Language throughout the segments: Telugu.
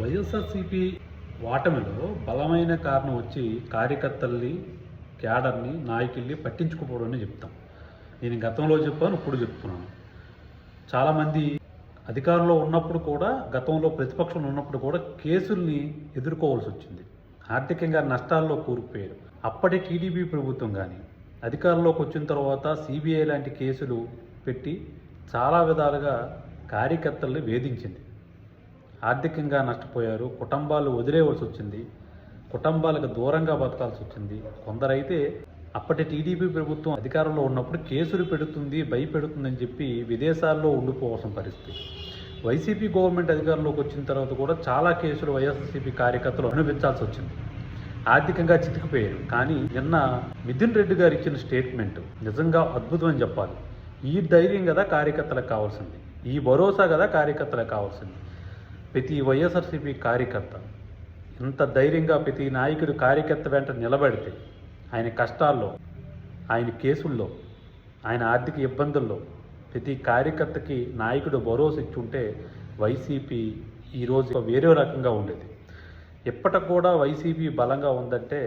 వైఎస్ఆర్సీపీ వాటమిలో బలమైన కారణం వచ్చి కార్యకర్తల్ని క్యాడర్ని నాయకుల్ని పట్టించుకోవడం అని చెప్తాం. నేను గతంలో చెప్పాను ఇప్పుడు చెప్తున్నాను. చాలామంది అధికారంలో ఉన్నప్పుడు కూడా గతంలో ప్రతిపక్షంలో ఉన్నప్పుడు కూడా కేసుల్ని ఎదుర్కోవాల్సి వచ్చింది. ఆర్థికంగా నష్టాల్లో కూరుకుపోయారు. అప్పటి టీడీపీ ప్రభుత్వం కానీ అధికారంలోకి వచ్చిన తర్వాత సిబిఐ లాంటి కేసులు పెట్టి చాలా విధాలుగా కార్యకర్తల్ని వేధించింది. ఆర్థికంగా నష్టపోయారు కుటుంబాలు వదిలేవలసి వచ్చింది కుటుంబాలకు దూరంగా బతకాల్సి వచ్చింది. కొందరైతే అప్పటి టీడీపీ ప్రభుత్వం అధికారంలో ఉన్నప్పుడు కేసులు పెడుతుంది భయపెడుతుందని చెప్పి విదేశాల్లో ఉండిపోవాల్సిన పరిస్థితి. వైసీపీ గవర్నమెంట్ అధికారంలోకి వచ్చిన తర్వాత కూడా చాలా కేసులు వైఎస్ఆర్సీపీ కార్యకర్తలు అనుభవించాల్సి వచ్చింది. ఆర్థికంగా చితికిపోయారు. కానీ నిన్న మిథున్ రెడ్డి గారు ఇచ్చిన స్టేట్మెంట్ నిజంగా అద్భుతం అని చెప్పాలి. ఈ ధైర్యం కదా కార్యకర్తలకు కావాల్సింది. ఈ భరోసా కదా కార్యకర్తలకు కావాల్సింది. ప్రతి వైఎస్ఆర్సీపీ కార్యకర్త ఇంత ధైర్యంగా ప్రతి నాయకుడు కార్యకర్త వెంట నిలబడితే ఆయన కష్టాల్లో ఆయన కేసుల్లో ఆయన ఆర్థిక ఇబ్బందుల్లో ప్రతి కార్యకర్తకి నాయకుడు భరోసా ఇచ్చుంటే వైసీపీ ఈరోజు వేరే రకంగా ఉండేది. ఇప్పటికి కూడా వైసీపీ బలంగా ఉందంటే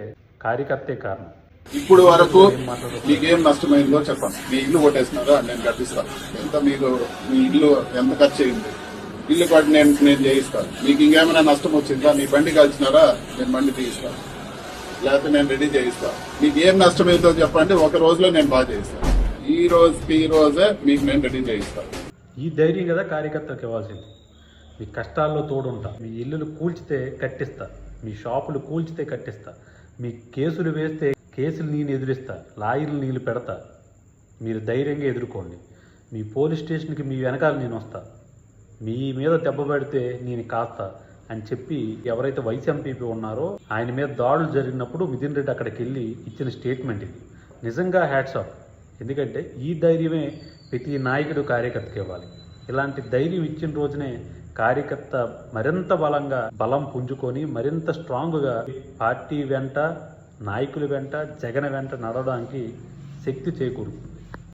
కార్యకర్తే కారణం. ఇప్పుడు వరకు మీకేం నష్టమైందో చెప్పండి. మీ ఇల్లు కొట్టేసినారా? నేను కట్టిస్తాను ఎంత మీకు మీ ఇల్లు ఎంత ఖర్చు అయింది? ఇల్లు కూడా నేను నేను చేయిస్తాను. మీకు ఇంకేమైనా నష్టం వచ్చిందా? మీ బండి కాల్చినారా? నేను బండి తీయిస్తాను. లేకపోతే నేను రెడీ చేయిస్తాను. మీకు ఏం నష్టం అవుతుందో చెప్పండి ఒక రోజులో నేను బాగా చేయిస్తాను. ఈ రోజుకి ఈ రోజే మీకు నేను రెడీ చేయిస్తాను. ఈ ధైర్యం కదా కార్యకర్తలకు ఇవ్వాల్సింది. మీ కష్టాల్లో తోడుంటా. మీ ఇల్లులు కూల్చితే కట్టిస్తా. మీ షాపులు కూల్చితే కట్టిస్తా. మీ కేసులు వేస్తే కేసులు నేను ఎదురిస్తా. లాయర్లు నీళ్ళు పెడతా. మీరు ధైర్యంగా ఎదుర్కోండి. మీ పోలీస్ స్టేషన్కి మీ వెనకాల నేను వస్తా. మీ మీద దెబ్బ పెడితే నేను కాస్తా అని చెప్పి ఎవరైతే వైస్ ఎంపీపీ ఉన్నారో ఆయన మీద దాడులు జరిగినప్పుడు మిథున్ రెడ్డి అక్కడికి వెళ్ళి ఇచ్చిన స్టేట్మెంట్ ఇది. నిజంగా హ్యాట్స్ ఆఫ్ ఎందుకంటే ఈ ధైర్యమే ప్రతి నాయకుడు కార్యకర్తకి ఇవ్వాలి. ఇలాంటి ధైర్యం ఇచ్చిన రోజునే కార్యకర్త మరింత బలంగా బలం పుంజుకొని మరింత స్ట్రాంగ్గా పార్టీ వెంట నాయకుల వెంట జగన్ వెంట నడవడానికి శక్తి చేకూరుతుంది.